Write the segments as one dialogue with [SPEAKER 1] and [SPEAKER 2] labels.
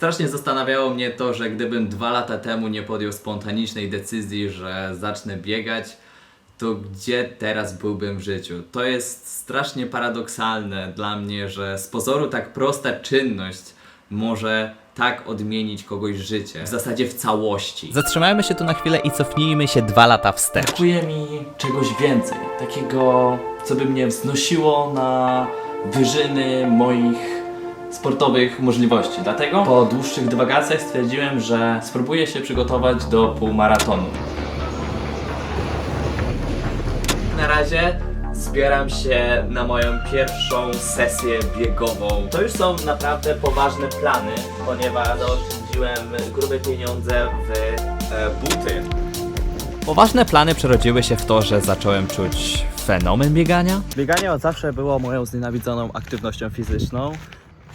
[SPEAKER 1] Strasznie zastanawiało mnie to, że gdybym dwa lata temu nie podjął spontanicznej decyzji, że zacznę biegać, to gdzie teraz byłbym w życiu? To jest strasznie paradoksalne dla mnie, że z pozoru tak prosta czynność może tak odmienić kogoś życie. W zasadzie w całości.
[SPEAKER 2] Zatrzymajmy się tu na chwilę i cofnijmy się dwa lata wstecz.
[SPEAKER 3] Brakuje mi czegoś więcej, takiego, co by mnie wznosiło na wyżyny moich sportowych możliwości. Dlatego po dłuższych dywagacjach stwierdziłem, że spróbuję się przygotować do półmaratonu.
[SPEAKER 1] Na razie zbieram się na moją pierwszą sesję biegową.
[SPEAKER 3] To już są naprawdę poważne plany, ponieważ zaoszczędziłem grube pieniądze w
[SPEAKER 1] E, buty.
[SPEAKER 2] Poważne plany przerodziły się w to, że zacząłem czuć fenomen biegania.
[SPEAKER 4] Bieganie od zawsze było moją znienawidzoną aktywnością fizyczną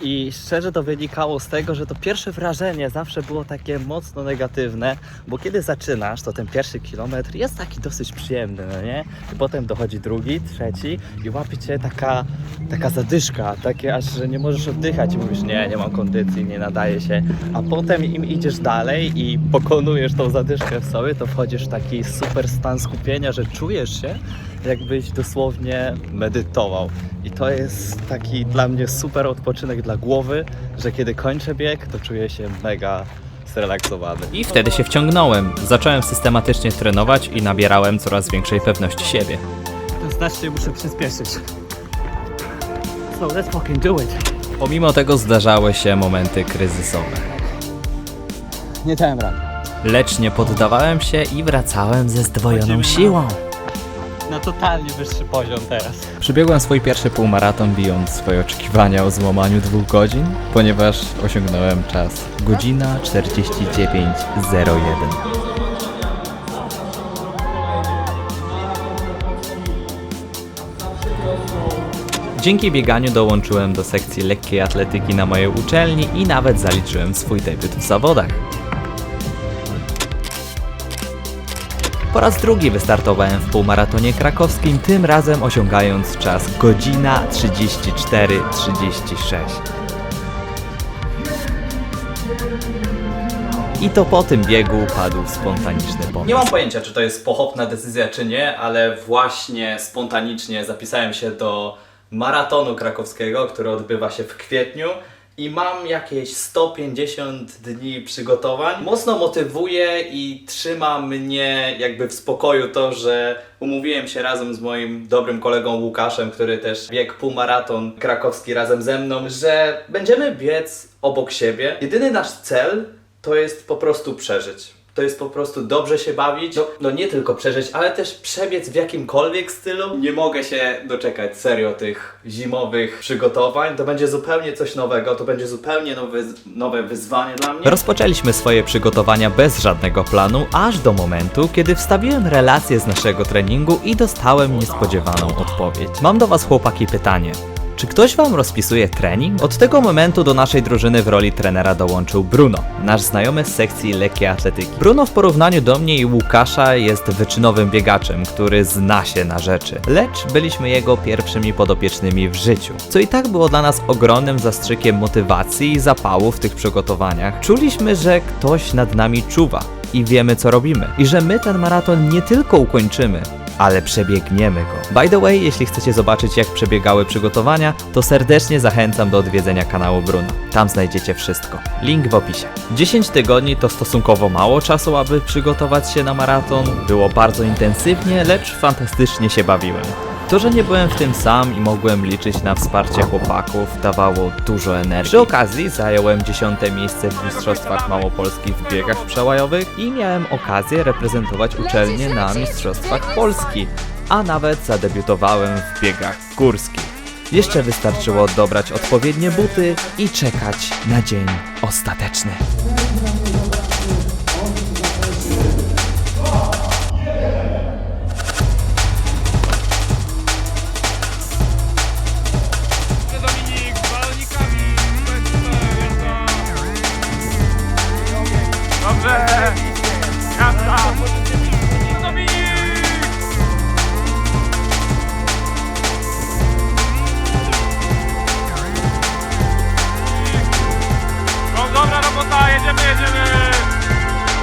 [SPEAKER 4] i szczerze to wynikało z tego, że to pierwsze wrażenie zawsze było takie mocno negatywne, bo kiedy zaczynasz, to ten pierwszy kilometr jest taki dosyć przyjemny, no nie? I potem dochodzi drugi, trzeci i łapie cię taka, taka zadyszka, takie aż, że nie możesz oddychać i mówisz, nie, nie mam kondycji, nie nadaje się, a potem im idziesz dalej i pokonujesz tą zadyszkę w sobie, to wchodzisz w taki super stan skupienia, że czujesz się, jakbyś dosłownie medytował. To jest taki dla mnie super odpoczynek dla głowy, że kiedy kończę bieg, to czuję się mega zrelaksowany.
[SPEAKER 2] I wtedy się wciągnąłem. Zacząłem systematycznie trenować i nabierałem coraz większej pewności siebie.
[SPEAKER 4] To znacznie muszę przyspieszyć. So let's fucking do it.
[SPEAKER 2] Pomimo tego zdarzały się momenty kryzysowe.
[SPEAKER 4] Nie dałem rady.
[SPEAKER 2] Lecz nie poddawałem się i wracałem ze zdwojoną siłą.
[SPEAKER 4] Na totalnie wyższy poziom teraz.
[SPEAKER 2] Przebiegłem swój pierwszy półmaraton bijąc swoje oczekiwania o złamaniu dwóch godzin, ponieważ osiągnąłem czas godzina 49.01. Dzięki bieganiu dołączyłem do sekcji lekkiej atletyki na mojej uczelni i nawet zaliczyłem swój debiut w zawodach. Po raz drugi wystartowałem w półmaratonie krakowskim, tym razem osiągając czas godzina 34.36. I to po tym biegu padł spontaniczny pomysł.
[SPEAKER 1] Nie mam pojęcia, czy to jest pochopna decyzja, czy nie, ale właśnie spontanicznie zapisałem się do maratonu krakowskiego, który odbywa się w kwietniu. I mam jakieś 150 dni przygotowań. Mocno motywuje i trzyma mnie jakby w spokoju to, że umówiłem się razem z moim dobrym kolegą Łukaszem, który też biegł półmaraton krakowski razem ze mną, że będziemy biec obok siebie. Jedyny nasz cel to jest po prostu przeżyć. To jest po prostu dobrze się bawić. No, no nie tylko przeżyć, ale też przebiec w jakimkolwiek stylu. Nie mogę się doczekać serio tych zimowych przygotowań. To będzie zupełnie coś nowego, to będzie zupełnie nowe, nowe wyzwanie dla mnie.
[SPEAKER 2] Rozpoczęliśmy swoje przygotowania bez żadnego planu, aż do momentu, kiedy wstawiłem relację z naszego treningu i dostałem niespodziewaną odpowiedź. Mam do Was chłopaki pytanie. Czy ktoś Wam rozpisuje trening? Od tego momentu do naszej drużyny w roli trenera dołączył Bruno, nasz znajomy z sekcji lekkiej atletyki. Bruno w porównaniu do mnie i Łukasza jest wyczynowym biegaczem, który zna się na rzeczy, lecz byliśmy jego pierwszymi podopiecznymi w życiu, co i tak było dla nas ogromnym zastrzykiem motywacji i zapału w tych przygotowaniach. Czuliśmy, że ktoś nad nami czuwa i wiemy co robimy i że my ten maraton nie tylko ukończymy, ale przebiegniemy go. By the way, jeśli chcecie zobaczyć jak przebiegały przygotowania, to serdecznie zachęcam do odwiedzenia kanału Bruno. Tam znajdziecie wszystko. Link w opisie. 10 tygodni to stosunkowo mało czasu, aby przygotować się na maraton. Było bardzo intensywnie, lecz fantastycznie się bawiłem. To, że nie byłem w tym sam i mogłem liczyć na wsparcie chłopaków, dawało dużo energii. Przy okazji zająłem 10 miejsce w Mistrzostwach Małopolskich w biegach przełajowych i miałem okazję reprezentować uczelnię na Mistrzostwach Polski, a nawet zadebiutowałem w biegach górskich. Jeszcze wystarczyło dobrać odpowiednie buty i czekać na dzień ostateczny.
[SPEAKER 5] Dobrze. Dominik. No, dobra robota. jedziemy, jedziemy!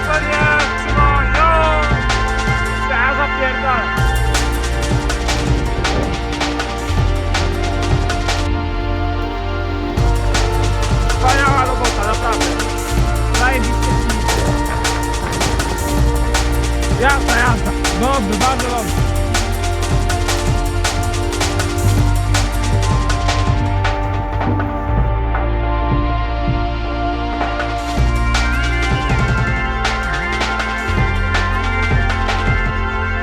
[SPEAKER 5] To nie, trzymaj, no! Ja zapierdalam! Jazda, jazda. Dobrze, bardzo dobrze.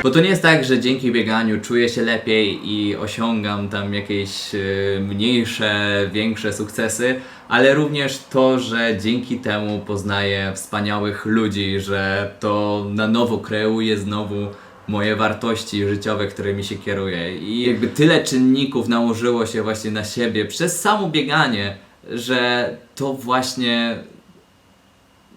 [SPEAKER 2] Bo to nie jest tak, że dzięki bieganiu czuję się lepiej i osiągam tam jakieś e, mniejsze, większe sukcesy, ale również to, że dzięki temu poznaję wspaniałych ludzi, że to na nowo kreuje znowu moje wartości życiowe, którymi się kieruję. I jakby tyle czynników nałożyło się właśnie na siebie przez samo bieganie, że to właśnie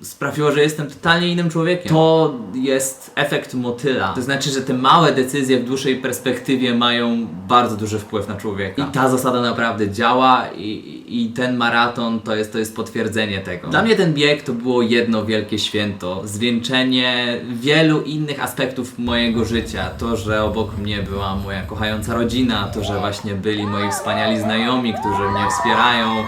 [SPEAKER 2] sprawiło, że jestem totalnie innym człowiekiem. To jest efekt motyla. To znaczy, że te małe decyzje w dłuższej perspektywie mają bardzo duży wpływ na człowieka. I ta zasada naprawdę działa i, i ten maraton to jest, to jest potwierdzenie tego. Dla mnie ten bieg to było jedno wielkie święto. Zwieńczenie wielu innych aspektów mojego życia. To, że obok mnie była moja kochająca rodzina, to, że właśnie byli moi wspaniali znajomi, którzy mnie wspierają,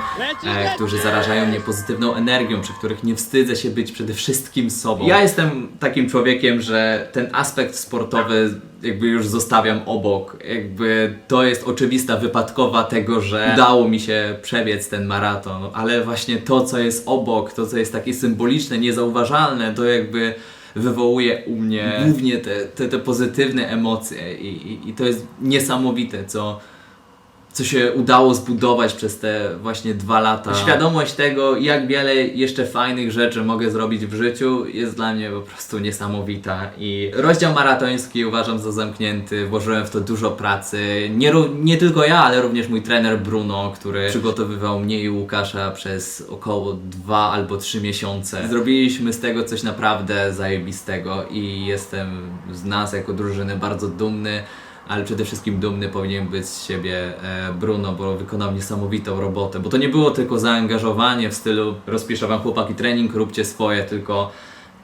[SPEAKER 2] e, którzy zarażają mnie pozytywną energią, przy których nie wstydzę się być przede wszystkim sobą. Ja jestem takim człowiekiem, że ten aspekt sportowy jakby już zostawiam obok. Jakby to jest oczywista wypadkowa tego, że udało mi się przebiec ten maraton, ale właśnie to, co jest obok, to, co jest takie symboliczne, niezauważalne, to jakby wywołuje u mnie głównie te, te, te pozytywne emocje i, i, i to jest niesamowite, co, co się udało zbudować przez te właśnie dwa lata. Świadomość tego, jak wiele jeszcze fajnych rzeczy mogę zrobić w życiu, jest dla mnie po prostu niesamowita. I rozdział maratoński uważam za zamknięty. Włożyłem w to dużo pracy. Nie, nie tylko ja, ale również mój trener Bruno, który przygotowywał mnie i Łukasza przez około dwa albo trzy miesiące. Zrobiliśmy z tego coś naprawdę zajebistego i jestem z nas jako drużyny bardzo dumny ale przede wszystkim dumny powinien być z siebie e, Bruno, bo wykonał niesamowitą robotę. Bo to nie było tylko zaangażowanie w stylu rozpiszę wam chłopaki trening, róbcie swoje, tylko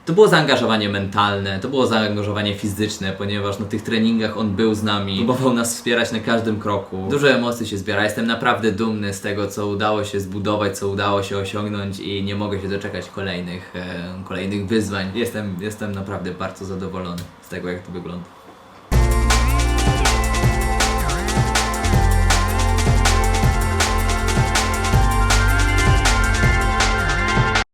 [SPEAKER 2] to było zaangażowanie mentalne, to było zaangażowanie fizyczne, ponieważ na tych treningach on był z nami, próbował nas wspierać na każdym kroku. Dużo emocji się zbiera, jestem naprawdę dumny z tego, co udało się zbudować, co udało się osiągnąć i nie mogę się doczekać kolejnych, e, kolejnych wyzwań. Jestem, jestem naprawdę bardzo zadowolony z tego, jak to wygląda.